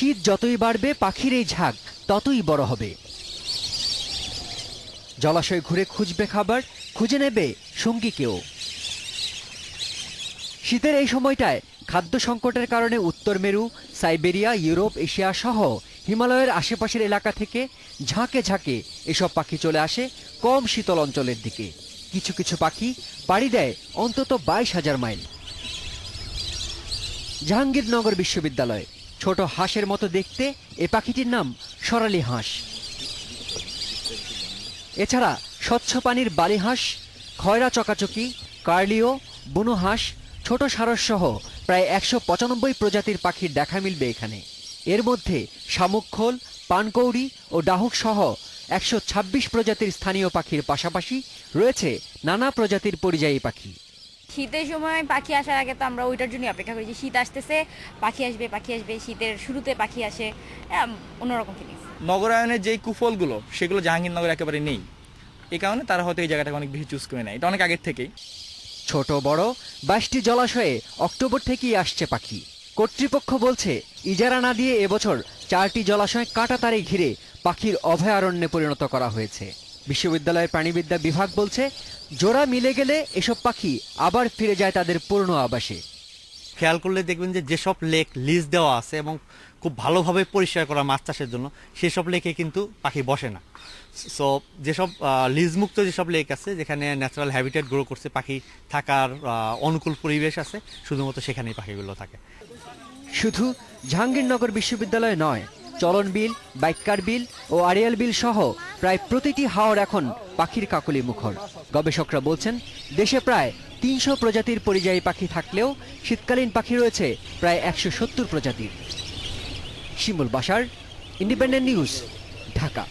শীত যতই বাড়বে, পাখির এই ঝাঁক ততই বড় হবে। জলাশয় ঘুরে খুঁজবে খাবার, খুঁজে নেবে সঙ্গীকেও শীতের এই সময়টায় খাদ্য সংকটের কারণে উত্তর মেরু, সাইবেরিয়া, ইউরোপ, এশিয়া সহ হিমালয়ের আশেপাশের এলাকা থেকে ঝাঁকে ঝাঁকে এসব পাখি চলে আসে কম শীতল অঞ্চলের দিকে। কিছু কিছু পাখি পাড়ি দেয় অন্তত বাইশ হাজার মাইল। জাহাঙ্গীরনগর বিশ্ববিদ্যালয় ছোট হাঁসের মতো দেখতে এ পাখিটির নাম সরালি হাঁস। এছাড়া স্বচ্ছ পানির বালি হাঁস, খয়রা চকাচকি, কার্লিও, বুনো হাঁস, ছোট সারস সহ প্রায় একশো পঁচানব্বই প্রজাতির পাখির দেখা মিলবে এখানে। এর মধ্যে শামুকখোল পানকৌড়ি ও ডাহুক সহ একশো ছাব্বিশ প্রজাতির স্থানীয় পাখির পাশাপাশি রয়েছে নানা প্রজাতির পরিযায়ী পাখি। শীতের সময় পাখি আসার আগে তো আমরা ওইটার জন্যই অপেক্ষা করি যে শীত আসতেছে পাখি আসবে পাখি আসবে শীতের শুরুতে পাখি আসে। অন্যরকম ফিলিংস নগরায়নের যেই কুফলগুলো সেগুলো জাহাঙ্গীরনগর একেবারে নেই। এ কারণে তারা হয়তো এই জায়গাটাকে অনেক বেশি চুজ করে নেয়। এটা অনেক আগের থেকেই। ছোট বড় বাইশটি জলাশয়ে অক্টোবর থেকেই আসছে পাখি। কর্তৃপক্ষ বলছে ইজারা না দিয়ে এবছর চারটি জলাশয় কাঁটাতারে ঘিরে পাখির অভয়ারণ্যে পরিণত করা হয়েছে। বিশ্ববিদ্যালয়ের প্রাণীবিদ্যা বিভাগ বলছে জোড়া মিলে গেলে এসব পাখি আবার ফিরে যায় তাদের পুরনো আবাসে। খেয়াল করলে দেখবেন যে যেসব লেক লিজ দেওয়া আছে এবং খুব ভালোভাবে পরিষ্কার করা মাছ চাষের জন্য সেসব লেকে কিন্তু পাখি বসে না। সো যেসব লিজমুক্ত যেসব লেক আছে যেখানে ন্যাচারাল হ্যাবিটেট গ্রো করছে পাখি থাকার অনুকূল পরিবেশ আছে শুধুমাত্র সেখানেই পাখিগুলো থাকে। শুধু জাহাঙ্গীরনগর বিশ্ববিদ্যালয় নয় চলন বিল বাইকার বিল ও আড়িয়াল বিল সহ প্রায় প্রতিটি হাওর এখন পাখির কাকলি মুখর। গবেষকরা বলছেন, দেশে প্রায় তিনশো প্রজাতির পরিযায়ী পাখি থাকলেও শীতকালীন পাখি রয়েছে প্রায় একশো সত্তর প্রজাতির। শিমুল বাসার ইন্ডিপেন্ডেন্ট নিউজ ঢাকা।